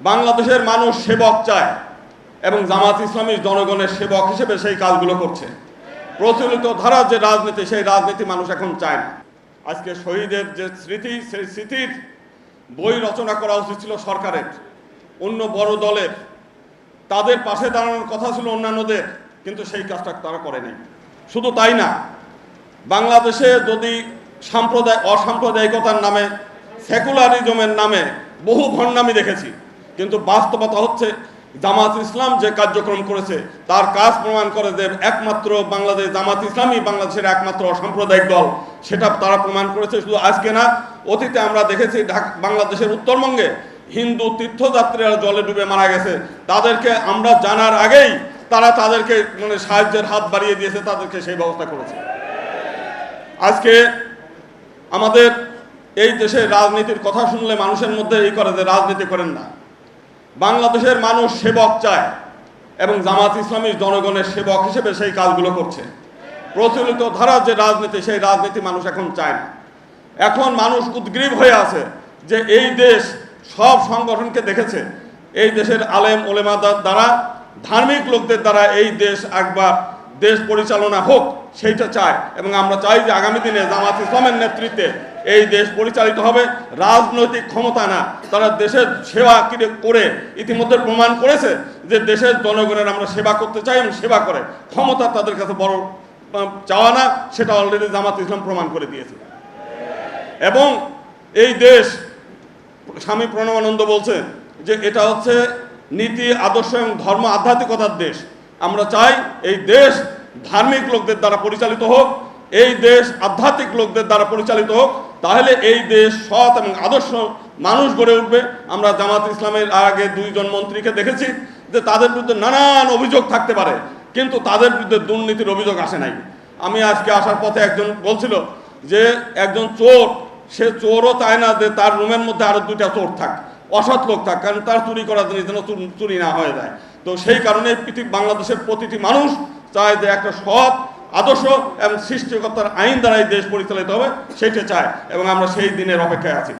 বাংলাদেশের মানুষ সেবক চায় এবং জামাত ইসলামী জনগণের সেবক হিসেবে সেই কাজগুলো করছে। প্রচলিত ধারা যে রাজনীতি, সেই রাজনীতি মানুষ এখন চায় না। আজকে শহীদের যে স্মৃতি, সেই স্মৃতির বই রচনা করা উচিত ছিল সরকারের। অন্য বড় দলের। তাদের পাশে দাঁড়ানোর কথা ছিল অন্যান্যদের, কিন্তু সেই কাজটা তারা করেনি শুধু তাই না, বাংলাদেশে যদি সাম্প্রদায় অসাম্প্রদায়িকতার নামে, সেকুলারিজমের নামে বহু ভণ্ডামি দেখেছি। কিন্তু বাস্তবতা হচ্ছে জামাত ইসলাম যে কার্যক্রম করেছে, তার কাজ প্রমাণ করে যে একমাত্র বাংলাদেশ জামাত ইসলামই বাংলাদেশের একমাত্র অসাম্প্রদায়িক দল, সেটা তারা প্রমাণ করেছে। শুধু আজকে না, অতীতে আমরা দেখেছি বাংলাদেশের উত্তরবঙ্গে হিন্দু তীর্থযাত্রীরা জলে ডুবে মারা গেছে। তাদেরকে আমরা জানার আগেই তারা তাদেরকে মানে সাহায্যের হাত বাড়িয়ে দিয়েছে, তাদেরকে সেই ব্যবস্থা করেছে। আজকে আমাদের এই দেশের রাজনীতির কথা শুনলে মানুষের মধ্যে এই করে যে রাজনীতি করেন না। বাংলাদেশের মানুষ সেবক চায় এবং জামাত ইসলামী জনগণের সেবক হিসেবে সেই কাজগুলো করছে। প্রচলিত ধারা যে রাজনীতি, সেই রাজনীতি মানুষ এখন চায় না। এখন মানুষ উদ্গ্রীব হয়ে আছে যে এই দেশ সব সংগঠনকে দেখেছে। এই দেশের আলেম ওলেমাদার দ্বারা, ধার্মিক লোকদের দ্বারা এই দেশ একবার দেশ পরিচালনা হোক, সেইটা চায় এবং আমরা চাই যে আগামী দিনে জামাত ইসলামের নেতৃত্বে এই দেশ পরিচালিত হবে। রাজনৈতিক ক্ষমতা না, তারা দেশের সেবা করে? ইতিমধ্যে প্রমাণ করেছে যে দেশের জনগণের আমরা সেবা করতে চাই এবং সেবা করে। ক্ষমতা তাদের কাছে বড় চাওয়া না, সেটা অলরেডি জামাত ইসলাম প্রমাণ করে দিয়েছে। এবং এই দেশ, স্বামী প্রণবানন্দ বলছে যে এটা হচ্ছে নীতি, আদর্শ এবং ধর্ম আধ্যাত্মিকতার দেশ। আমরা চাই এই দেশ ধার্মিক লোকদের দ্বারা পরিচালিত হোক, এই দেশ আধ্যাত্মিক লোকদের দ্বারা পরিচালিত হোক, তাহলে এই দেশ সৎ এবং আদর্শ মানুষ গড়ে উঠবে। আমরা জামাত ইসলামের আগে দুইজন মন্ত্রীকে দেখেছি যে তাদের বিরুদ্ধে নানান অভিযোগ থাকতে পারে, কিন্তু তাদের বিরুদ্ধে দুর্নীতির অভিযোগ আসে নাই। আমি আজকে আসার পথে একজন বলছিল যে একজন চোর, সে চোরও চায় না যে তার রুমের মধ্যে আরও দুইটা চোর থাক, অসৎ লোক থাক, কারণ তার চুরি করার জিনিস যেন চুরি না হয়ে যায়। তো সেই কারণে পৃথিবী বাংলাদেশের প্রতিটি মানুষ চায় যে একটা সৎ আদর্শ এবং সৃষ্টিকর্তার আইন দ্বারাই দেশ পরিচালিত হবে, সেটা চায় এবং আমরা সেই দিনের অপেক্ষায় আছি।